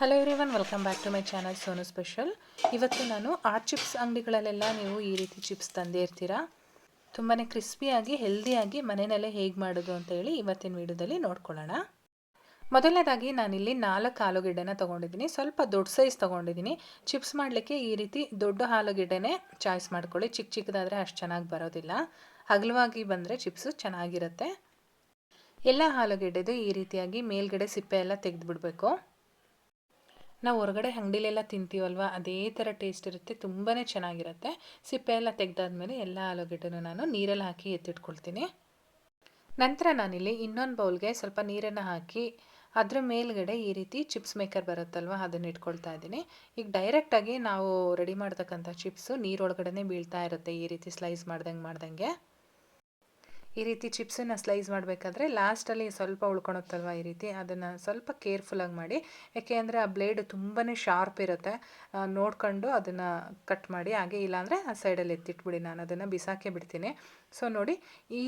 Hello everyone welcome back to my channel Sonu special ಇವತ್ತು ನಾನು ಆ ಚಿಪ್ಸ್ ಅಂಗಡಿಗಳಲ್ಲೆಲ್ಲ ನೀವು ಈ ರೀತಿ ಚಿಪ್ಸ್ ತಂದೇ ಇರ್ತೀರಾ? ತುಂಬಾ ಕ್ರಿಸ್ಪಿಯಾಗಿ ಹೆಲ್ದಿಯಾಗಿ ಮನೆಯಲ್ಲೇ ಹೇಗೆ ಮಾಡೋದು ಅಂತ ಹೇಳಿ ಇವತ್ತಿನ ವಿಡಿಯೋದಲ್ಲಿ ನೋಡ್ಕೊಳ್ಳೋಣ. ಮೊದಲನೇದಾಗಿ ನಾನಿಲ್ಲಿ ನಾಲ್ಕು ಆಲೂಗೆಡ್ಡೆನ ತೊಗೊಂಡಿದ್ದೀನಿ. ಸ್ವಲ್ಪ ದೊಡ್ಡ ಸೈಜ್ ತೊಗೊಂಡಿದ್ದೀನಿ. ಚಿಪ್ಸ್ ಮಾಡಲಿಕ್ಕೆ ಈ ರೀತಿ ದೊಡ್ಡ ಆಲೂಗೆಡ್ಡೆನೇ ಚಾಯ್ಸ್ ಮಾಡ್ಕೊಳ್ಳಿ. ಚಿಕ್ಕ ಚಿಕ್ಕದಾದರೆ ಅಷ್ಟು ಚೆನ್ನಾಗಿ ಬರೋದಿಲ್ಲ. ಅಗಲವಾಗಿ ಬಂದರೆ ಚಿಪ್ಸು ಚೆನ್ನಾಗಿರುತ್ತೆ. ಎಲ್ಲ ಆಲೂಗೆಡ್ಡೆದು ಈ ರೀತಿಯಾಗಿ ಮೇಲ್ಗಡೆ ಸಿಪ್ಪೆ ಎಲ್ಲ ತೆಗೆದುಬಿಡ್ಬೇಕು. ನಾವು ಹೊರಗಡೆ ಅಂಗಡಿಲೆಲ್ಲ ತಿಂತೀವಲ್ವ? ಅದೇ ಥರ ಟೇಸ್ಟ್ ಇರುತ್ತೆ ತುಂಬಾ ಚೆನ್ನಾಗಿರುತ್ತೆ. ಸಿಪ್ಪೆ ಎಲ್ಲ ತೆಗೆದಾದ್ಮೇಲೆ ಎಲ್ಲ ಆಲೂಗೆಡ್ಡೆನೂ ನಾನು ನೀರಲ್ಲಿ ಹಾಕಿ ಎತ್ತಿಟ್ಕೊಳ್ತೀನಿ. ನಂತರ ನಾನಿಲ್ಲಿ ಇನ್ನೊಂದು ಬೌಲ್ಗೆ ಸ್ವಲ್ಪ ನೀರನ್ನು ಹಾಕಿ ಅದರ ಮೇಲ್ಗಡೆ ಈ ರೀತಿ ಚಿಪ್ಸ್ ಮೇಕರ್ ಬರುತ್ತಲ್ವ, ಅದನ್ನು ಇಟ್ಕೊಳ್ತಾ ಇದ್ದೀನಿ. ಈಗ ಡೈರೆಕ್ಟಾಗಿ ನಾವು ರೆಡಿ ಮಾಡ್ತಕ್ಕಂಥ ಚಿಪ್ಸು ನೀರೊಳಗಡೆ ಬೀಳ್ತಾ ಇರುತ್ತೆ ಈ ರೀತಿ ಸ್ಲೈಸ್ ಮಾಡ್ದಂಗೆ ಮಾಡ್ದಂಗೆ. ಈ ರೀತಿ ಚಿಪ್ಸನ್ನು ಸ್ಲೈಸ್ ಮಾಡಬೇಕಾದ್ರೆ ಲಾಸ್ಟಲ್ಲಿ ಸ್ವಲ್ಪ ಉಳ್ಕೊಳುತ್ತಲ್ವ ಈ ರೀತಿ? ಅದನ್ನು ಸ್ವಲ್ಪ ಕೇರ್ಫುಲ್ಲಾಗಿ ಮಾಡಿ. ಯಾಕೆ ಅಂದರೆ ಆ ಬ್ಲೇಡ್ ತುಂಬಾ ಶಾರ್ಪ್ ಇರುತ್ತೆ. ನೋಡ್ಕೊಂಡು ಅದನ್ನು ಕಟ್ ಮಾಡಿ, ಹಾಗೆ ಇಲ್ಲಾಂದರೆ ಆ ಸೈಡಲ್ಲಿ ಎತ್ತಿಟ್ಬಿಡಿ ನಾನು. ಅದನ್ನು ಬಿಸಾಕೇ ಬಿಡ್ತೀನಿ. ಸೊ, ನೋಡಿ, ಈ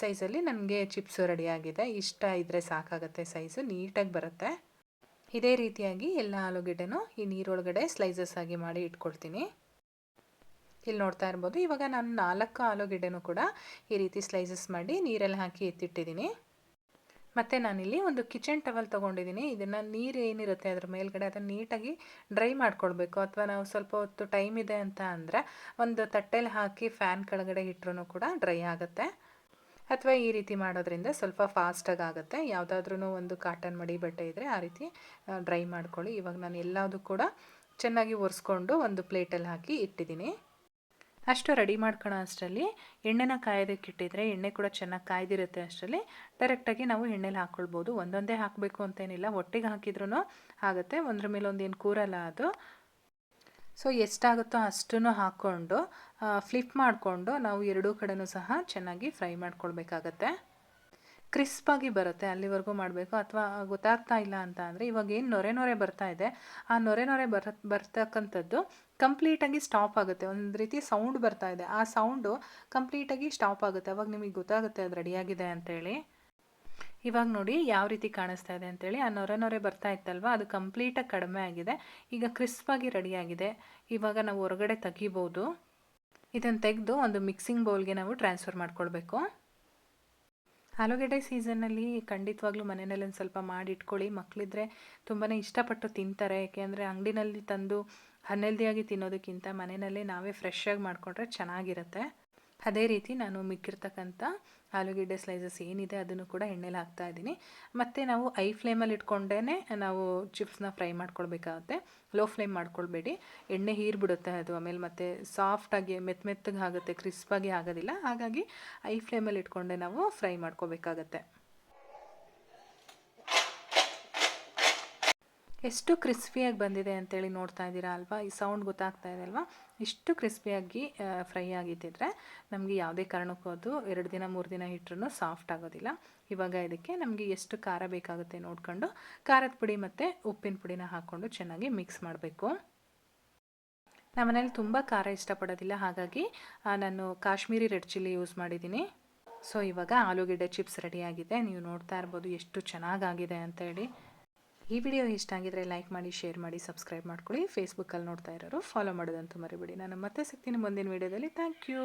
ಸೈಜಲ್ಲಿ ನನಗೆ ಚಿಪ್ಸು ರೆಡಿಯಾಗಿದೆ ಇಷ್ಟ ಇದ್ದರೆ ಸಾಕಾಗುತ್ತೆ ಸೈಜು, ನೀಟಾಗಿ ಬರುತ್ತೆ. ಇದೇ ರೀತಿಯಾಗಿ ಎಲ್ಲ ಆಲೂಗೆಡ್ಡೆನೂ ಈ ನೀರೊಳಗಡೆ ಸ್ಲೈಸಸ್ ಆಗಿ ಮಾಡಿ ಇಟ್ಕೊಳ್ತೀನಿ. ಇಲ್ಲಿ ನೋಡ್ತಾ ಇರ್ಬೋದು. ಇವಾಗ ನಾನು ನಾಲ್ಕು ಆಲೂಗೆಡ್ಡೆನೂ ಕೂಡ ಈ ರೀತಿ ಸ್ಲೈಸಸ್ ಮಾಡಿ ನೀರಲ್ಲಿ ಹಾಕಿ ಎತ್ತಿಟ್ಟಿದ್ದೀನಿ. ಮತ್ತು ನಾನಿಲ್ಲಿ ಒಂದು ಕಿಚನ್ ಟವಲ್ ತೊಗೊಂಡಿದ್ದೀನಿ. ಇದನ್ನು ನೀರು ಏನಿರುತ್ತೆ ಅದ್ರ ಮೇಲ್ಗಡೆ ಅದನ್ನು ನೀಟಾಗಿ ಡ್ರೈ ಮಾಡ್ಕೊಳ್ಬೇಕು. ಅಥವಾ ನಾವು ಸ್ವಲ್ಪ ಹೊತ್ತು ಟೈಮ್ ಇದೆ ಅಂತ ಅಂದರೆ ಒಂದು ತಟ್ಟೆಲಿ ಹಾಕಿ ಫ್ಯಾನ್ ಕೆಳಗಡೆ ಇಟ್ಟರು ಕೂಡ ಡ್ರೈ ಆಗುತ್ತೆ. ಅಥವಾ ಈ ರೀತಿ ಮಾಡೋದ್ರಿಂದ ಸ್ವಲ್ಪ ಫಾಸ್ಟಾಗಿ ಆಗುತ್ತೆ. ಯಾವುದಾದ್ರೂ ಒಂದು ಕಾಟನ್ ಮಡಿ ಬಟ್ಟೆ ಇದ್ದರೆ ಆ ರೀತಿ ಡ್ರೈ ಮಾಡ್ಕೊಳ್ಳಿ. ಇವಾಗ ನಾನು ಎಲ್ಲದೂ ಕೂಡ ಚೆನ್ನಾಗಿ ಒರೆಸ್ಕೊಂಡು ಒಂದು ಪ್ಲೇಟಲ್ಲಿ ಹಾಕಿ ಇಟ್ಟಿದ್ದೀನಿ. ಅಷ್ಟು ರೆಡಿ ಮಾಡ್ಕೊಳ್ಳೋ ಅಷ್ಟರಲ್ಲಿ ಎಣ್ಣೆನ ಕಾಯೋದಕ್ಕೆ ಇಟ್ಟಿದ್ರೆ ಎಣ್ಣೆ ಕೂಡ ಚೆನ್ನಾಗಿ ಕಾಯ್ದಿರುತ್ತೆ ಅಷ್ಟರಲ್ಲಿ. ಡೈರೆಕ್ಟಾಗಿ ನಾವು ಎಣ್ಣೆಲಿ ಹಾಕ್ಕೊಳ್ಬೋದು ಒಂದೊಂದೇ ಹಾಕಬೇಕು ಅಂತೇನಿಲ್ಲ. ಒಟ್ಟಿಗೆ ಹಾಕಿದ್ರೂ ಆಗುತ್ತೆ. ಒಂದ್ರ ಮೇಲೆ ಒಂದೇನು ಕೂರಲ್ಲ ಅದು. ಸೊ ಎಷ್ಟಾಗುತ್ತೋ ಅಷ್ಟೂ ಹಾಕ್ಕೊಂಡು ಫ್ಲಿಪ್ ಮಾಡಿಕೊಂಡು ನಾವು ಎರಡೂ ಕಡೆನೂ ಸಹ ಚೆನ್ನಾಗಿ ಫ್ರೈ ಮಾಡ್ಕೊಳ್ಬೇಕಾಗತ್ತೆ. ಕ್ರಿಸ್ಪಾಗಿ ಬರುತ್ತೆ, ಅಲ್ಲಿವರೆಗೂ ಮಾಡಬೇಕು ಅಥವಾ ಗೊತ್ತಾಗ್ತಾ ಇಲ್ಲ ಅಂತ ಅಂದರೆ ಇವಾಗ ಏನು ನೊರೆ ನೊರೆ ಬರ್ತಾ ಇದೆ, ಆ ನೊರೆ ನೊರೆ ಬರ, ಬರ್ತಕ್ಕಂಥದ್ದು ಕಂಪ್ಲೀಟಾಗಿ ಸ್ಟಾಪ್ ಆಗುತ್ತೆ. ಒಂದು ರೀತಿ ಸೌಂಡ್ ಬರ್ತಾ ಇದೆ. ಆ ಸೌಂಡು ಕಂಪ್ಲೀಟಾಗಿ ಸ್ಟಾಪ್ ಆಗುತ್ತೆ. ಅವಾಗ ನಿಮಗೆ ಗೊತ್ತಾಗುತ್ತೆ ಅದು ರೆಡಿಯಾಗಿದೆ ಅಂತೇಳಿ ಇವಾಗ ನೋಡಿ ಯಾವ ರೀತಿ ಕಾಣಿಸ್ತಾ ಇದೆ ಅಂತೇಳಿ ಆ ನೊರೆ ನೊರೆ ಬರ್ತಾ ಇತ್ತಲ್ವ? ಅದು ಕಂಪ್ಲೀಟಾಗಿ ಕಡಿಮೆ ಆಗಿದೆ. ಈಗ ಕ್ರಿಸ್ಪಾಗಿ ರೆಡಿಯಾಗಿದೆ ಇವಾಗ ನಾವು ಹೊರಗಡೆ ತೆಗಿಬೋದು. ಇದನ್ನು ತೆಗೆದು ಒಂದು ಮಿಕ್ಸಿಂಗ್ ಬೌಲ್ಗೆ ನಾವು ಟ್ರಾನ್ಸ್ಫರ್ ಮಾಡ್ಕೊಳ್ಬೇಕು. ಆಲೂಗೆಡ್ಡೆ ಸೀಸನ್ನಲ್ಲಿ ಖಂಡಿತವಾಗ್ಲೂ ಮನೆಯಲ್ಲಿ ಒಂದು ಸ್ವಲ್ಪ ಮಾಡಿಟ್ಕೊಳ್ಳಿ ಮಕ್ಕಳಿದ್ರೆ ತುಂಬಾ ಇಷ್ಟಪಟ್ಟು ತಿಂತಾರೆ. ಏಕೆಂದರೆ ಅಂಗಡಿನಲ್ಲಿ ತಂದು ಅನ್ಹೆಲ್ದಿಯಾಗಿ ತಿನ್ನೋದಕ್ಕಿಂತ ಮನೆಯಲ್ಲೇ ನಾವೇ ಫ್ರೆಶ್ಶಾಗಿ ಮಾಡಿಕೊಂಡ್ರೆ ಚೆನ್ನಾಗಿರುತ್ತೆ. ಅದೇ ರೀತಿ ನಾನು ಮಿಕ್ಕಿರ್ತಕ್ಕಂಥ ಆಲೂಗೆಡ್ಡೆ ಸ್ಲೈಸಸ್ ಏನಿದೆ ಅದನ್ನು ಕೂಡ ಎಣ್ಣೆಲಿ ಹಾಕ್ತಾ ಇದ್ದೀನಿ. ಮತ್ತು ನಾವು ಐ ಫ್ಲೇಮಲ್ಲಿ ಇಟ್ಕೊಂಡೇ ನಾವು ಚಿಪ್ಸ್ನ ಫ್ರೈ ಮಾಡ್ಕೊಳ್ಬೇಕಾಗುತ್ತೆ. ಲೋ ಫ್ಲೇಮ್ ಮಾಡ್ಕೊಳ್ಬೇಡಿ. ಎಣ್ಣೆ ಹೀರ್ಬಿಡುತ್ತೆ ಅದು, ಆಮೇಲೆ ಮತ್ತು ಸಾಫ್ಟಾಗಿ ಮೆತ್ತ ಮೆತ್ತಗೆ ಆಗುತ್ತೆ ಕ್ರಿಸ್ಪಾಗಿ ಆಗೋದಿಲ್ಲ. ಹಾಗಾಗಿ ಐ ಫ್ಲೇಮಲ್ಲಿ ಇಟ್ಕೊಂಡೆ ನಾವು ಫ್ರೈ ಮಾಡ್ಕೋಬೇಕಾಗತ್ತೆ ಎಷ್ಟು ಕ್ರಿಸ್ಪಿಯಾಗಿ ಬಂದಿದೆ ಅಂತೇಳಿ ನೋಡ್ತಾ ಇದ್ದೀರಾ ಅಲ್ವಾ? ಈ ಸೌಂಡ್ ಗೊತ್ತಾಗ್ತಾ ಇದೆ ಅಲ್ವಾ? ಇಷ್ಟು ಕ್ರಿಸ್ಪಿಯಾಗಿ ಫ್ರೈ ಆಗಿದ್ದಿದ್ರೆ ನಮಗೆ ಯಾವುದೇ ಕಾರಣಕ್ಕೂ ಅದು ಎರಡು ದಿನ, ಮೂರು ದಿನ ಇಟ್ಟರೂ ಸಾಫ್ಟ್ ಆಗೋದಿಲ್ಲ. ಇವಾಗ ಇದಕ್ಕೆ ನಮಗೆ ಎಷ್ಟು ಖಾರ ಬೇಕಾಗುತ್ತೆ ನೋಡ್ಕೊಂಡು, ಖಾರದ ಪುಡಿ ಮತ್ತು ಉಪ್ಪಿನ ಪುಡಿನ ಹಾಕ್ಕೊಂಡು ಚೆನ್ನಾಗಿ ಮಿಕ್ಸ್ ಮಾಡಬೇಕು. ನಮ್ಮ ಮನೇಲಿ ತುಂಬ ಖಾರ ಇಷ್ಟಪಡೋದಿಲ್ಲ, ಹಾಗಾಗಿ ನಾನು ಕಾಶ್ಮೀರಿ ರೆಡ್ ಚಿಲ್ಲಿ ಯೂಸ್ ಮಾಡಿದ್ದೀನಿ. ಸೊ ಇವಾಗ ಆಲೂಗೆಡ್ಡೆ ಚಿಪ್ಸ್ ರೆಡಿಯಾಗಿದೆ ನೀವು ನೋಡ್ತಾ ಇರ್ಬೋದು ಎಷ್ಟು ಚೆನ್ನಾಗಾಗಿದೆ ಅಂತೇಳಿ. ಈ ವಿಡಿಯೋ ಇಷ್ಟ ಆಗಿದ್ರೆ ಲೈಕ್ ಮಾಡಿ ಶೇರ್ ಮಾಡಿ ಸಬ್ಸ್ಕ್ರೈಬ್ ಮಾಡ್ಕೊಳ್ಳಿ. ಫೇಸ್ಬುಕ್ಕಲ್ಲಿ ನೋಡ್ತಾ ಇರೋರು ಫಾಲೋ ಮಾಡೋದಂತೂ ಮರಿಬೇಡಿ. ನಾನು ಮತ್ತೆ ಸಿಗ್ತೀನಿ ಮುಂದಿನ ವಿಡಿಯೋದಲ್ಲಿ ಥ್ಯಾಂಕ್ ಯು